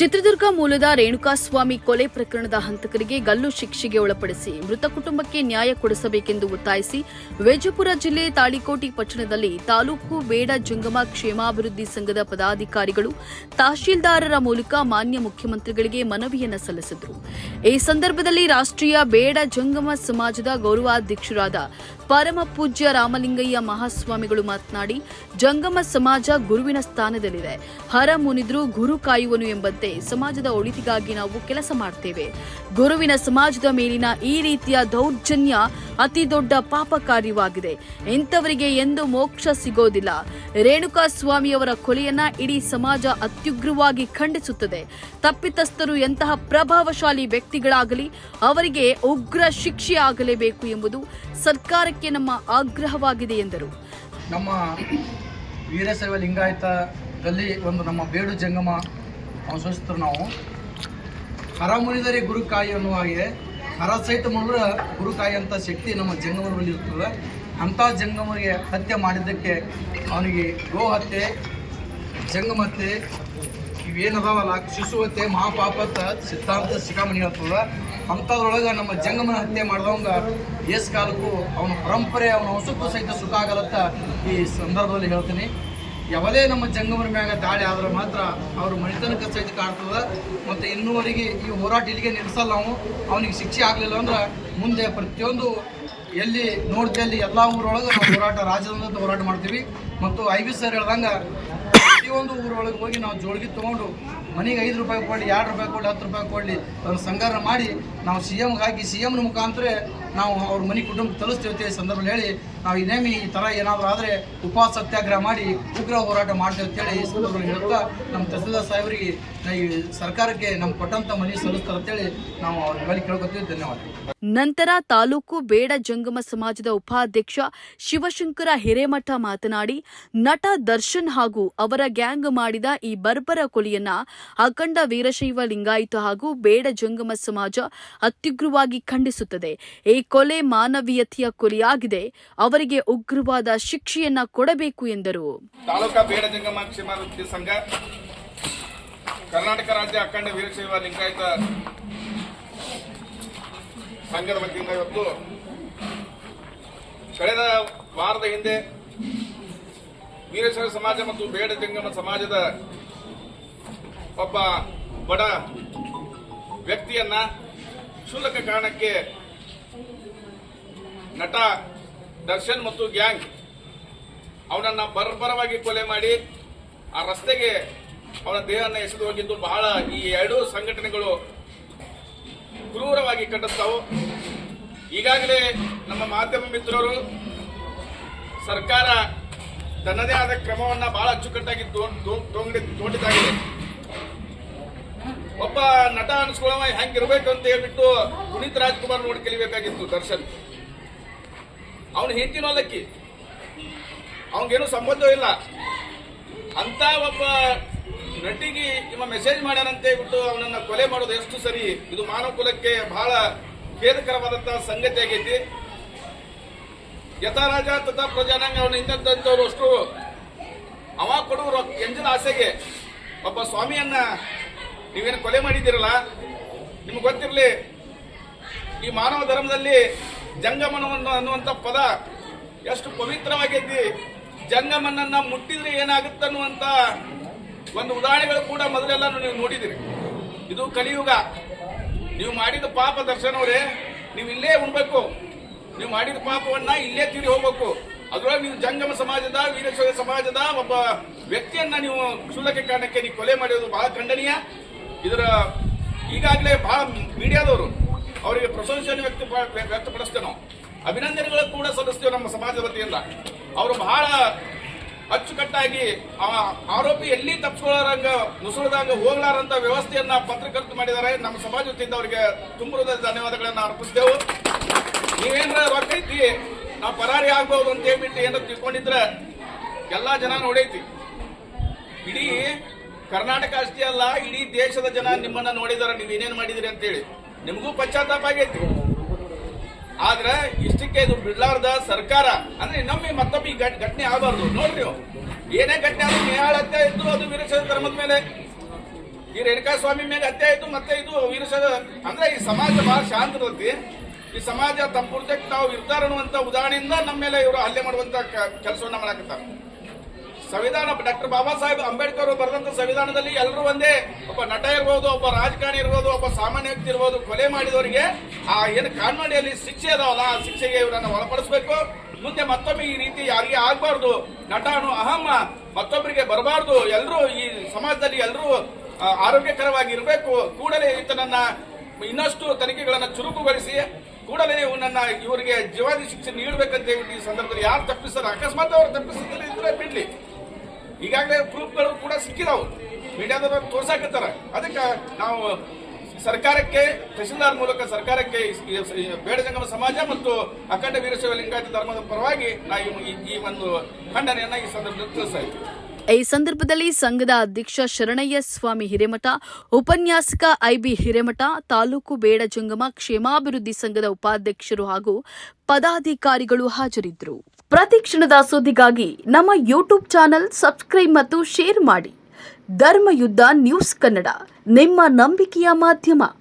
ಚಿತ್ರದುರ್ಗ ಮೂಲದ ರೇಣುಕಾಸ್ವಾಮಿ ಕೊಲೆ ಪ್ರಕರಣದ ಹಂತಕರಿಗೆ ಗಲ್ಲು ಶಿಕ್ಷೆಗೆ ಒಳಪಡಿಸಿ ಮೃತ ಕುಟುಂಬಕ್ಕೆ ನ್ಯಾಯ ಕೊಡಿಸಬೇಕೆಂದು ಒತ್ತಾಯಿಸಿ ವಿಜಯಪುರ ಜಿಲ್ಲೆ ತಾಳಿಕೋಟಿ ಪಟ್ಟಣದಲ್ಲಿ ತಾಲೂಕು ಬೇಡ ಜಂಗಮ ಕ್ಷೇಮಾಭಿವೃದ್ಧಿ ಸಂಘದ ಪದಾಧಿಕಾರಿಗಳು ತಹಶೀಲ್ದಾರರ ಮೂಲಕ ಮಾನ್ಯ ಮುಖ್ಯಮಂತ್ರಿಗಳಿಗೆ ಮನವಿಯನ್ನು ಸಲ್ಲಿಸಿದರು. ಈ ಸಂದರ್ಭದಲ್ಲಿ ರಾಷ್ಟ್ರೀಯ ಬೇಡ ಜಂಗಮ ಸಮಾಜದ ಗೌರವಾಧ್ಯಕ್ಷರಾದ ಪರಮ ಪೂಜ್ಯ ರಾಮಲಿಂಗಯ್ಯ ಮಹಾಸ್ವಾಮಿಗಳು ಮಾತನಾಡಿ, ಜಂಗಮ ಸಮಾಜ ಗುರುವಿನ ಸ್ಥಾನದಲ್ಲಿದೆ. ಹರ ಮುನಿದ್ರು ಗುರು ಕಾಯುವನು ಎಂಬಂತೆ ಸಮಾಜದ ಒಳಿತಿಗಾಗಿ ನಾವು ಕೆಲಸ ಮಾಡ್ತೇವೆ. ಗುರುವಿನ ಸಮಾಜದ ಮೇಲಿನ ಈ ರೀತಿಯ ದೌರ್ಜನ್ಯ ಅತಿ ದೊಡ್ಡ ಪಾಪ ಕಾರ್ಯವಾಗಿದೆ ಇಂಥವರಿಗೆ ಎಂದು ಮೋಕ್ಷ ಸಿಗೋದಿಲ್ಲ. ರೇಣುಕಾ ಸ್ವಾಮಿಯವರ ಕೊಲೆಯನ್ನ ಇಡೀ ಸಮಾಜ ಅತ್ಯುಗ್ರವಾಗಿ ಖಂಡಿಸುತ್ತದೆ. ತಪ್ಪಿತಸ್ಥರು ಎಂತಹ ಪ್ರಭಾವಶಾಲಿ ವ್ಯಕ್ತಿಗಳಾಗಲಿ, ಅವರಿಗೆ ಉಗ್ರ ಶಿಕ್ಷೆ ಆಗಲೇಬೇಕು ಎಂಬುದು ಸರ್ಕಾರಕ್ಕೆ ನಮ್ಮ ಆಗ್ರಹವಾಗಿದೆ ಎಂದರು. ನಮ್ಮ ವೀರಶೈವ ಲಿಂಗಾಯತದಲ್ಲಿ ಒಂದು ನಮ್ಮ ಬೇಡು ಜಂಗಮ ಅನುಸರಿಸ್ತಾರೆ ನಾವು. ಹರ ಮುನಿದರೆ ಗುರುಕಾಯಿ ಅನ್ನುವ ಹಾಗೆ ಹರ ಸಹಿತ ಮುಳುಗ ಗುರುಕಾಯಿ ಅಂತ ಶಕ್ತಿ ನಮ್ಮ ಜಂಗಮರಲ್ಲಿ ಇರ್ತದೆ. ಅಂಥ ಜಂಗಮರಿಗೆ ಹತ್ಯೆ ಮಾಡಿದ್ದಕ್ಕೆ ಅವನಿಗೆ ಗೋ ಹತ್ಯೆ ಜಂಗಮತ್ತೆ ಇವೇನದಾವಲ್ಲ ಶಿಶುವತ್ತೆ ಮಹಾಪಾಪತ್ತ ಸಿದ್ಧಾಂತ ಶಿಖಾಮಣಿ ಹೇಳ್ತದ ಅಂಥದ್ರೊಳಗೆ ನಮ್ಮ ಜಂಗಮನ ಹತ್ಯೆ ಮಾಡಿದವಂಗ ಏಸ್ ಕಾಲಕ್ಕೂ ಅವನ ಪರಂಪರೆ, ಅವನ ಹೊಸಕ್ಕೂ ಸಹಿತ ಸುಖ ಆಗಲತ್ತ ಈ ಸಂದರ್ಭದಲ್ಲಿ ಹೇಳ್ತೀನಿ. ಯಾವಲೇ ನಮ್ಮ ಜಂಗಮರ ಮ್ಯಾಗ ದಾಳಿ ಆದ್ರೆ ಮಾತ್ರ ಅವರು ಮಣಿತನಕ ಸಹಿತ ಕಾಡ್ತದ. ಮತ್ತು ಇನ್ನೂವರೆಗೆ ಈ ಹೋರಾಟ ಇಲ್ಲಿಗೆ ನಿಲ್ಲಿಸಲ್ಲ ನಾವು. ಅವನಿಗೆ ಶಿಕ್ಷೆ ಆಗಲಿಲ್ಲ ಅಂದ್ರೆ ಮುಂದೆ ಪ್ರತಿಯೊಂದು ಎಲ್ಲಿ ನೋಡ್ದೆ ಅಲ್ಲಿ ಎಲ್ಲ ಊರೊಳಗೆ ನಾವು ಹೋರಾಟ ರಾಜ್ಯದಂತ ಹೋರಾಟ ಮಾಡ್ತೀವಿ. ಮತ್ತು ಐ ಬಿ ಸರ್ ಹೇಳ್ದಂಗೆ ಪ್ರತಿಯೊಂದು ಊರೊಳಗೆ ಹೋಗಿ ನಾವು ಜೋಳಿಗೆ ತೊಗೊಂಡು ಮನೆಗೆ ಐದು ರೂಪಾಯಿ ಕೊಡಲಿ, ಎರಡು ರೂಪಾಯಿ ಕೊಡಲಿ, ಹತ್ತು ರೂಪಾಯಿ ಕೊಡಲಿ, ಅವ್ರ ಸಂಗಾರ ಮಾಡಿ ನಾವು ಸಿ ಎಮ್ಗೆ ಹಾಕಿ ಸಿ ಎಮ್ನ ಮುಖಾಂತರ ನಾವು ಅವ್ರ ಮನೆ ಕುಟುಂಬ ಈ ಸಂದರ್ಭದಲ್ಲಿ ಹೇಳಿ, ನಾವು ಇನ್ನೇಮಿ ಈ ಥರ ಏನಾದರೂ ಆದರೆ ಉಪವಾಸ ಸತ್ಯಾಗ್ರಹ ಮಾಡಿ ಉಗ್ರ ಹೋರಾಟ ಮಾಡ್ತೇವೆ ಅಂತೇಳಿ ಈ ಸಂದರ್ಭದಲ್ಲಿ ಹೇಳ್ತಾ, ನಮ್ಮ ತಹಸೀಲ್ದಾರ್ ಸಾಹೇಬರಿಗೆ ಈ ಸರ್ಕಾರಕ್ಕೆ ನಮ್ಮ ಕೊಟ್ಟಂಥ ಮನೆ ಸಲ್ಲಿಸ್ತಾರೆ ಅಂತೇಳಿ ನಾವು ಅವ್ರ ಬಳಿ ಕೇಳ್ಕೊತೀವಿ. ಧನ್ಯವಾದ ನಂತರ ತಾಲೂಕು ಬೇಡ ಜಂಗಮ ಸಮಾಜದ ಉಪಾಧ್ಯಕ್ಷ ಶಿವಶಂಕರ ಹಿರೇಮಠ ಮಾತನಾಡಿ, ನಟ ದರ್ಶನ್ ಹಾಗೂ ಅವರ ಗ್ಯಾಂಗ್ ಮಾಡಿದ ಈ ಬರ್ಬರ ಕೊಲೆಯನ್ನ ಅಖಂಡ ವೀರಶೈವ ಲಿಂಗಾಯತ ಹಾಗೂ ಬೇಡ ಜಂಗಮ ಸಮಾಜ ಅತ್ಯುಗ್ರವಾಗಿ ಖಂಡಿಸುತ್ತದೆ. ಈ ಕೊಲೆ ಮಾನವೀಯತೆಯ ಕೊಲೆಯಾಗಿದೆ. ಅವರಿಗೆ ಉಗ್ರವಾದ ಶಿಕ್ಷೆಯನ್ನ ಕೊಡಬೇಕು ಎಂದರು. ಬೇಡ ಜಂಗಮ ಸಂಘ, ಕರ್ನಾಟಕ ರಾಜ್ಯ ಅಖಂಡ ವೀರಶೈವ ಲಿಂಗಾಯತ ಸಂಘದ ವತಿಯಿಂದ ಇವತ್ತು, ಕಳೆದ ವಾರದ ಹಿಂದೆ ವೀರಶೈವ ಸಮಾಜ ಮತ್ತು ಬೇಡ ಜಂಗಮ ಸಮಾಜದ ಒಬ್ಬ ಬಡ ವ್ಯಕ್ತಿಯನ್ನ ಕ್ಷುಲ್ಲಕ ಕಾರಣಕ್ಕೆ ನಟ, ದರ್ಶನ್ ಮತ್ತು ಗ್ಯಾಂಗ್ ಅವನನ್ನ ಬರ್ಬರವಾಗಿ ಕೊಲೆ ಮಾಡಿ ಆ ರಸ್ತೆಗೆ ಅವನ ದೇಹವನ್ನು ಎಸೆದು ಹೋಗಿದ್ದು ಬಹಳ ಈ ಎರಡೂ ಸಂಘಟನೆಗಳು ಕ್ರೂರವಾಗಿ ಕಟ್ಟಿಸ್ತಾವು ಈಗಾಗಲೇ ನಮ್ಮ ಮಾಧ್ಯಮ ಮಿತ್ರರು ಸರ್ಕಾರ ತನ್ನದೇ ಆದ ಕ್ರಮವನ್ನ ಬಹಳ ಅಚ್ಚುಕಟ್ಟಾಗಿ ತೋಟಿದಾಗಿದೆ ಒಬ್ಬ ನಟ ಅನ್ಸ್ಕೊಳ್ಳವ ಹೆಂಗಿರ್ಬೇಕು ಅಂತ ಹೇಳ್ಬಿಟ್ಟು ಪುನೀತ್ ರಾಜ್ಕುಮಾರ್ ನೋಡಿ ಕಲಿಬೇಕಾಗಿತ್ತು ದರ್ಶನ್. ಅವನು ಹೆಂಡತಿನೋಲಕ್ಕಿ ಅವನಿಗೇನು ಸಂಬಂಧ ಇಲ್ಲ. ಅಂತ ಒಬ್ಬ ನಟಿಗೆ ಇವ ಮೆಸೇಜ್ ಮಾಡ್ಯಾನಂತ ಹೇಳ್ಬಿಟ್ಟು ಅವನನ್ನ ಕೊಲೆ ಮಾಡೋದು ಎಷ್ಟು ಸರಿ? ಇದು ಮಾನವ ಕುಲಕ್ಕೆ ಬಹಳ ಖೇದಕರವಾದಂತಹ ಸಂಗತಿ ಆಗೈತಿ ಯಥಾರಾಜ ತಥಾ ಪ್ರಜಾನಾಂಗ ಅವನ ಹಿಂದಂತವ್ರು ಅಷ್ಟು ಅವ ಕೊಡುವ ಎಂಜಿನ ಆಸೆಗೆ. ಒಬ್ಬ ಸ್ವಾಮಿಯನ್ನ ನೀವೇನು ಕೊಲೆ ಮಾಡಿದ್ದೀರಲ್ಲ? ನಿಮ್ಗೆ ಗೊತ್ತಿರಲಿ, ಈ ಮಾನವ ಧರ್ಮದಲ್ಲಿ ಜಂಗಮನವನ್ನು ಅನ್ನುವಂಥ ಪದ ಎಷ್ಟು ಪವಿತ್ರವಾಗಿದ್ದಿ. ಜಂಗಮನನ್ನ ಮುಟ್ಟಿದ್ರೆ ಏನಾಗುತ್ತೆ ಅನ್ನುವಂಥ ಒಂದು ಉದಾಹರಣೆಗಳು ಕೂಡ ಮೊದಲೆಲ್ಲ ನೀವು ನೋಡಿದಿರಿ. ಇದು ಕಲಿಯುಗ. ನೀವು ಮಾಡಿದ ಪಾಪ ದರ್ಶನವರೇ ನೀವು ಇಲ್ಲೇ ಉಣ್ಬೇಕು. ನೀವು ಮಾಡಿದ ಪಾಪವನ್ನ ಇಲ್ಲೇ ತೀರಿ ಹೋಗ್ಬೇಕು. ಅದ್ರೊಳಗೆ ನೀವು ಜಂಗಮ ಸಮಾಜದ ವೀರೇಶ್ವರ ಸಮಾಜದ ಒಬ್ಬ ವ್ಯಕ್ತಿಯನ್ನ ನೀವು ಕ್ಷುಲ್ಲಕ ಕಾರಣಕ್ಕೆ ನೀವು ಕೊಲೆ ಮಾಡಿರೋದು ಬಹಳ ಖಂಡನೀಯ. ಇದರ ಈಗಾಗಲೇ ಬಹಳ ಮೀಡಿಯಾದವರು ಅವರಿಗೆ ಪ್ರಶಂಸೆಯನ್ನು ವ್ಯಕ್ತ ವ್ಯಕ್ತಪಡಿಸ್ತೇವೆ ನಾವು. ಅಭಿನಂದನೆಗಳು ಕೂಡ ಸಲ್ಲಿಸ್ತೇವೆ ನಮ್ಮ ಸಮಾಜದ ವತಿಯಿಂದ. ಅವರು ಬಹಳ ಅಚ್ಚುಕಟ್ಟಾಗಿ ಆ ಆರೋಪಿ ಎಲ್ಲಿ ತಪ್ಪಿಸ್ಕೊಳ್ಳಾರಂಗ ನುಸುಳದಂಗ ಹೋಗ್ಲಾರಂತ ವ್ಯವಸ್ಥೆಯನ್ನ ಪತ್ರಕರ್ತ ಮಾಡಿದ್ದಾರೆ. ನಮ್ಮ ಸಮಾಜ ವತಿಯಿಂದ ಅವರಿಗೆ ತುಂಬ ಧನ್ಯವಾದಗಳನ್ನು ಅರ್ಪಿಸ್ತೇವೆ ನೀವೇನ್ರ ಐತಿ ನಾವು ಪರಾರಿ ಆಗ್ಬಹುದು ಅಂತ ಹೇಳ್ಬಿಟ್ಟು ಏನಾರ ತಿಳ್ಕೊಂಡಿದ್ರ ಎಲ್ಲಾ ಜನ ನೋಡೈತಿ. ಇಡೀ ಕರ್ನಾಟಕ ಅಷ್ಟೇ ಅಲ್ಲ, ಇಡೀ ದೇಶದ ಜನ ನಿಮ್ಮನ್ನ ನೋಡಿದಾರ, ನೀವು ಏನೇನ್ ಮಾಡಿದಿರಿ ಅಂತೇಳಿ. ನಿಮಗೂ ಪಶ್ಚಾತ್ತಾಪ ಆಗೈತಿ. ಆದ್ರೆ ಇಷ್ಟಕ್ಕೆ ಇದು ಬಿಡ್ಲಾರ್ದ ಸರ್ಕಾರ, ಅಂದ್ರೆ ಇನ್ನೊಮ್ಮೆ ಮತ್ತೊಮ್ಮೆ ಈ ಘಟ್- ಘಟನೆ ಆಗಬಾರ್ದು. ನೋಡ್ರಿ ಏನೇ ಘಟನೆ ಆದ್ರೂ ಹತ್ಯೆ ಇದ್ದು ಅದು ವೀರಶೈವ ಧರ್ಮದ ಮೇಲೆ. ಈ ರೇಣುಕಾ ಸ್ವಾಮಿ ಮೇಲೆ ಹತ್ಯೆ ಆಯ್ತು, ಮತ್ತೆ ಇದು ವೀರಶೈವ ಅಂದ್ರೆ ಈ ಸಮಾಜ ಬಹಳ ಶಾಂತ ಈ ಸಮಾಜ ತಮ್ಮ ಪೂರ್ತಿಯಾಗಿ ತಾವು ಇರ್ತಾರ ಅನ್ನುವಂಥ ಉದಾಹರಣೆಯಿಂದ ನಮ್ಮ ಮೇಲೆ ಇವರು ಹಲ್ಲೆ ಮಾಡುವಂತ ಕೆಲಸವನ್ನ ಮಾಡಕತ್ತಾರೆ. ಸಂವಿಧಾನ, ಡಾಕ್ಟರ್ ಬಾಬಾ ಸಾಹೇಬ್ ಅಂಬೇಡ್ಕರ್ ಅವರು ಬರೆದಂತ ಸಂವಿಧಾನದಲ್ಲಿ ಎಲ್ಲರೂ ಒಂದೇ, ಒಬ್ಬ ನಟ ಇರ್ಬೋದು, ಒಬ್ಬ ರಾಜಕಾರಣಿ ಇರ್ಬೋದು, ಒಬ್ಬ ಸಾಮಾನ್ಯ ವ್ಯಕ್ತಿ ಇರ್ಬೋದು, ಕೊಲೆ ಮಾಡಿದವರಿಗೆ ಆ ಏನು ಕಾನ್ವಾಡಿಯಲ್ಲಿ ಶಿಕ್ಷೆ ಅದಾವಲ್ಲ, ಆ ಶಿಕ್ಷೆಗೆ ಇವರನ್ನ ಒಳಪಡಿಸಬೇಕು. ಮುಂದೆ ಮತ್ತೊಮ್ಮೆ ಈ ರೀತಿ ಯಾರಿಗೆ ಆಗಬಾರ್ದು ನಟ ಅನ್ನೋ ಅಹಮ್ಮ, ಮತ್ತೊಬ್ಬರಿಗೆ ಬರಬಾರ್ದು ಎಲ್ಲರೂ ಈ ಸಮಾಜದಲ್ಲಿ ಎಲ್ಲರೂ ಆರೋಗ್ಯಕರವಾಗಿ ಇರಬೇಕು. ಕೂಡಲೇ ಈತನನ್ನ ಇನ್ನಷ್ಟು ತನಿಖೆಗಳನ್ನು ಚುರುಕುಗೊಳಿಸಿ ಕೂಡಲೇ ಇವನನ್ನ ಇವರಿಗೆ ಜೀವಾದಿ ಶಿಕ್ಷೆ ನೀಡಬೇಕಂತ ಹೇಳಿ ಈ ಸಂದರ್ಭದಲ್ಲಿ ಯಾರು ತಪ್ಪಿಸ್ತಾರೆ ಅಕಸ್ಮಾತ್ ಅವರು ತಪ್ಪಿಸಿದ್ರೆ ಇದ್ರೆ ಬಿಡ್ಲಿ. ಈಗಾಗಲೇ ಪ್ರೂಫ್ಗಳು ಕೂಡ ಸಿಕ್ಕಿದಾವು. ಮೀಡಿಯಾದವ್ರು ತೋರ್ಸಾಕತ್ತಾರ. ಅದಕ್ಕೆ ನಾವು ಸರ್ಕಾರಕ್ಕೆ, ತಹಶೀಲ್ದಾರ್ ಮೂಲಕ ಸರ್ಕಾರಕ್ಕೆ ಬೇಡಜಂಗಮ ಸಮಾಜ ಮತ್ತು ಅಖಂಡ ವೀರಶೈವ ಲಿಂಗಾಯತ ಧರ್ಮದ ಪರವಾಗಿ ನಾವು ಈ- ಒಂದು ಖಂಡನೆಯನ್ನ ಈ ಸಂದರ್ಭದಲ್ಲಿ ತಿಳಿಸ್ತಾ ಈ ಸಂದರ್ಭದಲ್ಲಿ ಸಂಘದ ಅಧ್ಯಕ್ಷ ಶರಣಯ್ಯ ಸ್ವಾಮಿ ಹಿರೇಮಠ, ಉಪನ್ಯಾಸಕ ಐಬಿ ಹಿರೇಮಠ, ತಾಲೂಕು ಬೇಡ ಜಂಗಮ ಕ್ಷೇಮಾಭಿವೃದ್ಧಿ ಸಂಘದ ಉಪಾಧ್ಯಕ್ಷರು ಹಾಗೂ ಪದಾಧಿಕಾರಿಗಳು ಹಾಜರಿದ್ದರು. ಪ್ರತಿ ಕ್ಷಣದ ಸುದ್ದಿಗಾಗಿ ನಮ್ಮ ಯೂಟ್ಯೂಬ್ ಚಾನೆಲ್ ಸಬ್ಸ್ಕ್ರೈಬ್ ಮತ್ತು ಶೇರ್ ಮಾಡಿ. ಧರ್ಮಯುದ್ಧ ನ್ಯೂಸ್ ಕನ್ನಡ, ನಿಮ್ಮ ನಂಬಿಕೆಯ ಮಾಧ್ಯಮ.